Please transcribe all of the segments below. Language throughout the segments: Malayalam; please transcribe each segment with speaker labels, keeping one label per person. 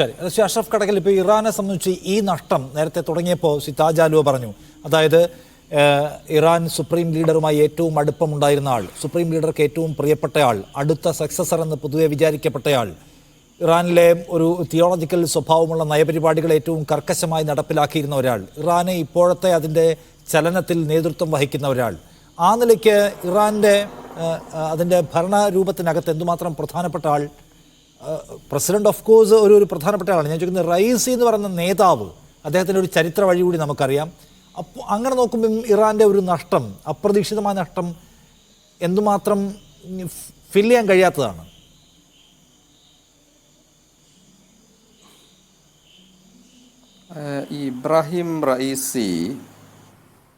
Speaker 1: ശരി. അഷ്റഫ് കടകൽ ഇപ്പോൾ ഇറാനെ സംബന്ധിച്ച് ഈ നഷ്ടം നേരത്തെ തുടങ്ങിയപ്പോൾ താജ് പറഞ്ഞു. അതായത് ഇറാൻ സുപ്രീം ലീഡറുമായി ഏറ്റവും അടുപ്പമുണ്ടായിരുന്ന ആൾ സുപ്രീം ലീഡർക്ക് ഏറ്റവും പ്രിയപ്പെട്ട ആൾ അടുത്ത സക്സസർ എന്ന് പൊതുവെ വിചാരിക്കപ്പെട്ടയാൾ ഇറാനിലെ ഒരു തിയോളജിക്കൽ സ്വഭാവമുള്ള നയപരിപാടികൾ ഏറ്റവും കർക്കശമായി നടപ്പിലാക്കിയിരുന്ന ഒരാൾ ഇറാനെ ഇപ്പോഴത്തെ അതിന്റെ ചലനത്തിൽ നേതൃത്വം വഹിക്കുന്ന ഒരാൾ. ആ നിലയ്ക്ക് ഇറാന്റെ അതിന്റെ ഭരണരൂപത്തിനകത്ത് എന്തുമാത്രം പ്രധാനപ്പെട്ട ആൾ? പ്രസിഡന്റ് ഓഫ് കോഴ്സ് ഒരു ഒരു പ്രധാനപ്പെട്ട ആളാണ്. ഞാൻ ചോദിക്കുന്നത് റൈസി എന്ന് പറയുന്ന നേതാവ് അദ്ദേഹത്തിന്റെ ഒരു ചരിത്ര വഴി കൂടി നമുക്കറിയാം. അപ്പോൾ അങ്ങനെ നോക്കുമ്പം ഇറാന്റെ ഒരു നഷ്ടം അപ്രതീക്ഷിതമായ നഷ്ടം എന്തുമാത്രം ഫില്ല് ചെയ്യാൻ കഴിയാത്തതാണ്?
Speaker 2: ഇബ്രാഹിം റയീസി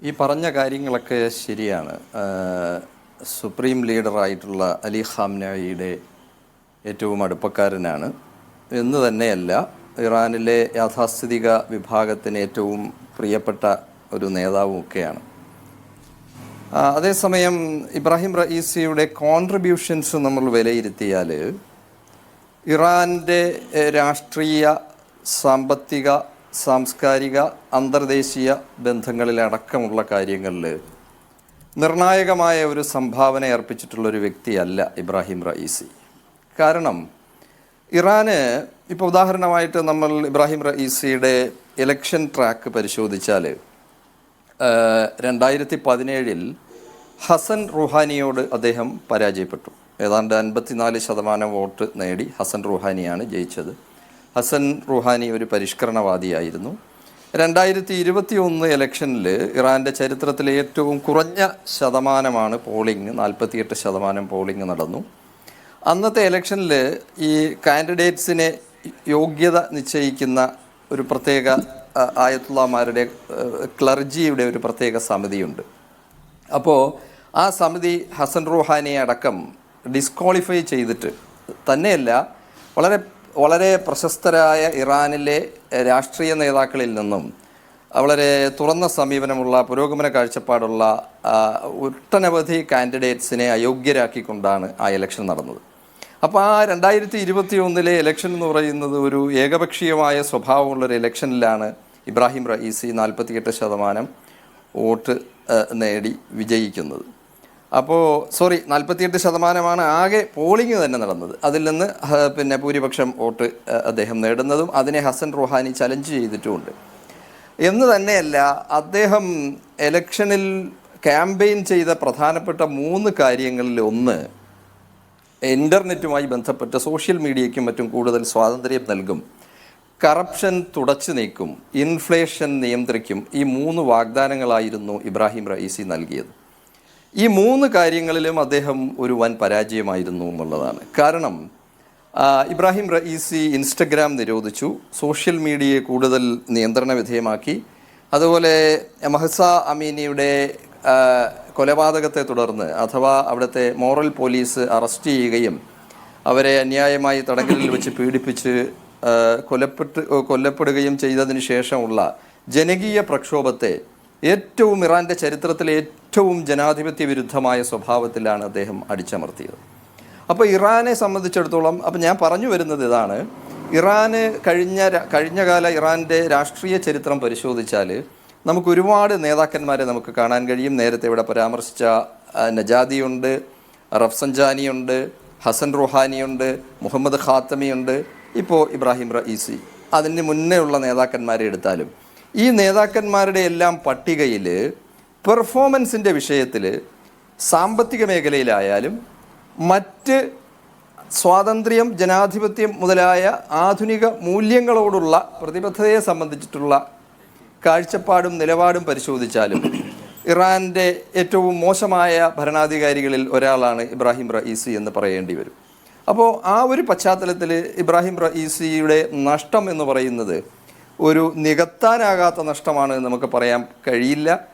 Speaker 2: ഈ പറഞ്ഞ കാര്യങ്ങളൊക്കെ ശരിയാണ്. സുപ്രീം ലീഡറായിട്ടുള്ള അലി ഖാംനായിയുടെ ഏറ്റവും അടുപ്പക്കാരനാണ്. എന്ന് തന്നെയല്ല ഇറാനിലെ യാഥാസ്ഥിതിക വിഭാഗത്തിന് ഏറ്റവും പ്രിയപ്പെട്ട ഒരു നേതാവുമൊക്കെയാണ് അതേസമയം ഇബ്രാഹിം റയീസിയുടെ കോൺട്രിബ്യൂഷൻസ് നമ്മൾ വിലയിരുത്തിയാൽ ഇറാന്റെ രാഷ്ട്രീയ സാമ്പത്തിക സാംസ്കാരിക അന്തർദേശീയ ബന്ധങ്ങളിലടക്കമുള്ള കാര്യങ്ങളിൽ നിർണായകമായ ഒരു സംഭാവന അർപ്പിച്ചിട്ടുള്ള ഒരു വ്യക്തിയല്ല ഇബ്രാഹിം റയീസി. കാരണം ഇറാന് ഇപ്പോൾ ഉദാഹരണമായിട്ട് നമ്മൾ ഇബ്രാഹിം റയീസിയുടെ ഇലക്ഷൻ ട്രാക്ക് പരിശോധിച്ചാൽ രണ്ടായിരത്തി പതിനേഴിൽ ഹസൻ റുഹാനിയോട് അദ്ദേഹം പരാജയപ്പെട്ടു. ഏതാണ്ട് അൻപത്തിനാല് ശതമാനം വോട്ട് നേടി ഹസൻ റുഹാനിയാണ് ജയിച്ചത്. ഹസൻ റുഹാനി ഒരു പരിഷ്കരണവാദിയായിരുന്നു. രണ്ടായിരത്തി ഇരുപത്തി ഒന്ന് ഇലക്ഷനിൽ ഇറാന്റെ ചരിത്രത്തിലെ ഏറ്റവും കുറഞ്ഞ ശതമാനമാണ് പോളിംഗ് നാൽപ്പത്തിയെട്ട് ശതമാനം പോളിംഗ് നടന്നു. അന്നത്തെ ഇലക്ഷനിൽ ഈ കാൻഡിഡേറ്റ്സിനെ യോഗ്യത നിശ്ചയിക്കുന്ന ഒരു പ്രത്യേക ആയത്തുള്ളമാരുടെ ക്ലർജിയുടെ ഒരു പ്രത്യേക സമിതിയുണ്ട്. അപ്പോൾ ആ സമിതി ഹസൻ റുഹാനിയെ അടക്കം ഡിസ്ക്വാളിഫൈ ചെയ്തിട്ട് തന്നെയല്ല വളരെ വളരെ പ്രശസ്തരായ ഇറാനിലെ രാഷ്ട്രീയ നേതാക്കളിൽ നിന്നും വളരെ തുറന്ന സമീപനമുള്ള പുരോഗമന കാഴ്ചപ്പാടുള്ള ഒട്ടനവധി കാൻഡിഡേറ്റ്സിനെ അയോഗ്യരാക്കിക്കൊണ്ടാണ് ആ ഇലക്ഷൻ നടന്നത്. അപ്പോൾ ആ രണ്ടായിരത്തി ഇരുപത്തി ഒന്നിലെ ഇലക്ഷൻ എന്ന് പറയുന്നത് ഒരു ഏകപക്ഷീയമായ സ്വഭാവമുള്ള ഒരു ഇലക്ഷനിലാണ് ഇബ്രാഹിം റയീസി നാൽപ്പത്തിയെട്ട് ശതമാനം വോട്ട് നേടി വിജയിക്കുന്നത്. അപ്പോൾ സോറി നാൽപ്പത്തിയെട്ട് ശതമാനമാണ് ആകെ പോളിംഗ് തന്നെ നടന്നത്. അതിൽ നിന്ന് പിന്നെ ഭൂരിപക്ഷം വോട്ട് അദ്ദേഹം നേടുന്നതും അതിനെ ഹസൻ റുഹാനി ചലഞ്ച് ചെയ്തിട്ടുമുണ്ട്. എന്ന് തന്നെയല്ല അദ്ദേഹം ഇലക്ഷനിൽ ക്യാമ്പയിൻ ചെയ്ത പ്രധാനപ്പെട്ട മൂന്ന് കാര്യങ്ങളിൽ ഒന്ന് ഇന്റർനെറ്റുമായി ബന്ധപ്പെട്ട് സോഷ്യൽ മീഡിയയ്ക്കും മറ്റും കൂടുതൽ സ്വാതന്ത്ര്യം നൽകും. കറപ്ഷൻ തുടച്ചു നീക്കും. ഇൻഫ്ലേഷൻ നിയന്ത്രിക്കും. ഈ മൂന്ന് വാഗ്ദാനങ്ങളായിരുന്നു ഇബ്രാഹിം റയീസി നൽകിയത്. ഈ മൂന്ന് കാര്യങ്ങളിലും അദ്ദേഹം ഒരു വൻ പരാജയമായിരുന്നു എന്നുള്ളതാണ്. കാരണം ഇബ്രാഹിം റയീസി ഇൻസ്റ്റഗ്രാം നിരോധിച്ചു. സോഷ്യൽ മീഡിയയെ കൂടുതൽ നിയന്ത്രണ വിധേയമാക്കി. അതുപോലെ മഹസ അമീനിയുടെ കൊലപാതകത്തെ തുടർന്ന് അഥവാ അവിടുത്തെ മോറൽ പോലീസ് അറസ്റ്റ് ചെയ്യുകയും അവരെ അന്യായമായി തടങ്കലിൽ വെച്ച് പീഡിപ്പിച്ച് കൊലപ്പെട്ട് കൊല്ലപ്പെടുകയും ചെയ്തതിന് ശേഷമുള്ള ജനകീയ പ്രക്ഷോഭത്തെ ഏറ്റവും ഇറാന്റെ ചരിത്രത്തിലെ ഏറ്റവും ജനാധിപത്യ വിരുദ്ധമായ സ്വഭാവത്തിലാണ് അദ്ദേഹം അടിച്ചമർത്തിയത്. അപ്പോൾ ഇറാനെ സംബന്ധിച്ചിടത്തോളം അപ്പം ഞാൻ പറഞ്ഞു വരുന്നത് ഇതാണ്. ഇറാന് കഴിഞ്ഞ കഴിഞ്ഞകാല കഴിഞ്ഞ കാല ഇറാന്റെ രാഷ്ട്രീയ ചരിത്രം പരിശോധിച്ചാൽ നമുക്ക് ഒരുപാട് നേതാക്കന്മാരെ നമുക്ക് കാണാൻ കഴിയും. നേരത്തെ ഇവിടെ പരാമർശിച്ച നജാദിയുണ്ട് റഫ്സഞ്ചാനിയുണ്ട് ഹസൻ റുഹാനിയുണ്ട് മുഹമ്മദ് ഖാത്തമിയുണ്ട് ഇപ്പോൾ ഇബ്രാഹിം റഈസി. അതിന് മുന്നേ ഉള്ള നേതാക്കന്മാരെ എടുത്താലും ഈ നേതാക്കന്മാരുടെ എല്ലാം പട്ടികയിൽ പെർഫോമൻസിന്റെ വിഷയത്തിൽ സാമ്പത്തിക മേഖലയിലായാലും മറ്റ് സ്വാതന്ത്ര്യം ജനാധിപത്യം മുതലായ ആധുനിക മൂല്യങ്ങളോടുള്ള പ്രതിബദ്ധതയെ സംബന്ധിച്ചിട്ടുള്ള കാഴ്ചപ്പാടും നിലപാടും പരിശോധിച്ചാലും ഇറാന്റെ ഏറ്റവും മോശമായ ഭരണാധികാരികളിൽ ഒരാളാണ് ഇബ്രാഹിം റയീസി എന്ന് പറയേണ്ടി വരും. അപ്പോൾ ആ ഒരു പശ്ചാത്തലത്തിൽ ഇബ്രാഹിം റയീസിയുടെ നഷ്ടം എന്ന് പറയുന്നത് ഒരു നികത്താനാകാത്ത നഷ്ടമാണ് നമുക്ക് പറയാൻ കഴിയില്ല.